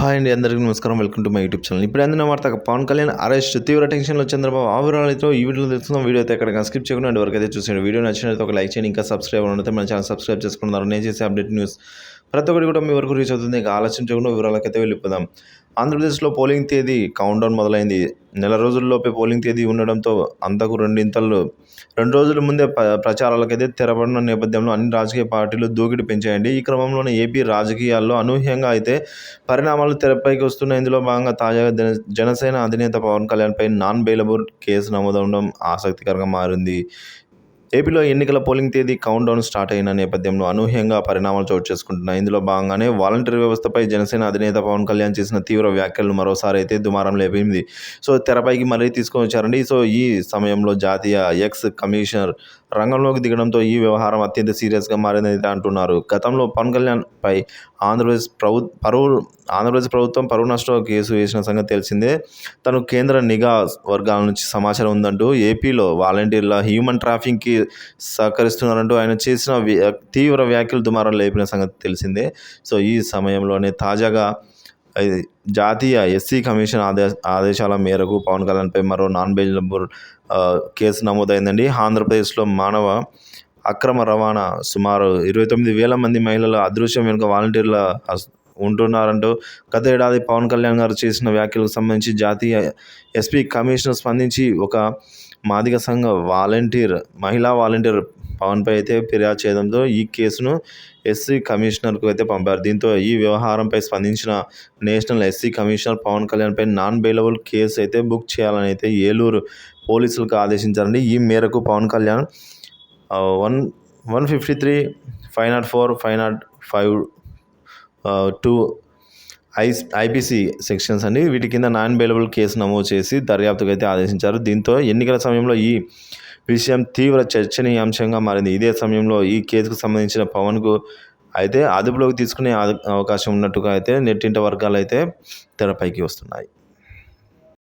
Hi అండి అందరికీ నమస్కారం. Welcome to my YouTube channel. ఇప్పుడు అందిన వార్త పవన్ కళ్యాణ్ అరెస్ట్. తీవ్ర టెన్షన్లో చంద్రబాబు ఆ వివరాలతో ఈ వీడియోలో తెలుస్తున్నాం వీడియో అయితే ఎక్కడ స్కిప్ చేయకుండా వరకు అయితే చూసాడు వీడియో నచ్చినట్లయితే ఒక లైక్ చేయండి. ఇంకా సబ్స్క్రైబ్ ఉంటే మన ఛానల్ సబ్స్క్రైబ్ చేసుకున్నారు నేను చేసే అప్డేట్ న్యూస్ ప్రతి ఒక్కటి కూడా మీ వరకు రీచ్ అవుతుంది. ఇంకా ఆలస్యం చేయకుండా వివరాలకైతే వెళ్ళిపోదాం. ఆంధ్రప్రదేశ్లో పోలింగ్ తేదీ కౌంట్ డౌన్ మొదలైంది. నెల రోజుల్లోపే పోలింగ్ తేదీ ఉండడంతో అంతకు రెండింతలు రెండు రోజుల ముందే ప ప్రచారాలకైతే తెరపడిన నేపథ్యంలో అన్ని రాజకీయ పార్టీలు దూకిడి పెంచాయండి. ఈ క్రమంలోనే ఏపీ రాజకీయాల్లో అనూహ్యంగా అయితే పరిణామాలు తెరపైకి వస్తున్నాయి. ఇందులో భాగంగా తాజాగా జన జనసేన అధినేత పవన్ కళ్యాణ్పై నాన్ బెయిలబుల్ కేసు నమోదవడం ఆసక్తికరంగా మారింది. ఏపీలో ఎన్నికల పోలింగ్ తేదీ కౌంట్ డౌన్ స్టార్ట్ అయిన నేపథ్యంలో అనూహ్యంగా పరిణామాలు చోటు చేసుకుంటున్నాయి. ఇందులో భాగంగానే వాలంటీర్ వ్యవస్థపై జనసేన అధినేత పవన్ కళ్యాణ్ చేసిన తీవ్ర వ్యాఖ్యలు మరోసారి అయితే దుమారం లేపింది. సో తెరపైకి మళ్ళీ తీసుకొని వచ్చారండి. సో ఈ సమయంలో జాతీయ ఎక్స్ కమిషనర్ రంగంలోకి దిగడంతో ఈ వ్యవహారం అత్యంత సీరియస్గా మారిందని అంటున్నారు. గతంలో పవన్ కళ్యాణ్పై ఆంధ్రప్రదేశ్ ప్రభు పరువు ఆంధ్రప్రదేశ్ ప్రభుత్వం పరువు నష్టం కేసు వేసిన సంగతి తెలిసిందే. తను కేంద్ర నిఘా వర్గాల నుంచి సమాచారం ఉందంటూ ఏపీలో వాలంటీర్ల హ్యూమన్ ట్రాఫింగ్కి సహకరిస్తున్నారంటూ ఆయన చేసిన తీవ్ర వ్యాఖ్యలు దుమారం లేపిన సంగతి తెలిసిందే. సో ఈ సమయంలోనే తాజాగా ఇది జాతీయ ఎస్సీ కమిషన్ ఆదే ఆదేశాల మేరకు పవన్ కళ్యాణ్పై మరో నాన్ బెయిలబుల్ కేసు నమోదైందండి. ఆంధ్రప్రదేశ్లో మానవ అక్రమ రవాణా సుమారు ఇరవై తొమ్మిది వేల మంది మహిళల అదృశ్యం వెనుక వాలంటీర్ల ఉంటున్నారంటూ గత ఏడాది పవన్ కళ్యాణ్ గారు చేసిన వ్యాఖ్యలకు సంబంధించి జాతీయ ఎస్పీ కమిషనర్ స్పందించి ఒక మాదిగ సంఘ వాలంటీర్ మహిళా వాలంటీర్ పవన్పై అయితే ఫిర్యాదు చేయడంతో ఈ కేసును ఎస్సీ కమిషనర్కు అయితే పంపారు. దీంతో ఈ వ్యవహారంపై స్పందించిన నేషనల్ ఎస్సీ కమిషనర్ పవన్ కళ్యాణ్పై నాన్ బెయిలబుల్ కేసు అయితే బుక్ చేయాలని అయితే ఏలూరు పోలీసులకు ఆదేశించారండి. ఈ మేరకు Pawan Kalyan one one fifty three five naught four five naught five two I IPC sections అండి. వీటి కింద నాన్ బెయిలబుల్ కేసు నమోదు చేసి దర్యాప్తుకు అయితే ఆదేశించారు. దీంతో ఎన్నికల సమయంలో ఈ విషయం తీవ్ర చర్చనీయాంశంగా మారింది. ఇదే సమయంలో ఈ కేసుకు సంబంధించిన పవన్కు అయితే అదుపులోకి తీసుకునే అవకాశం ఉన్నట్టుగా అయితే నెట్టింట వర్గాలు అయితే తెరపైకి వస్తున్నాయి.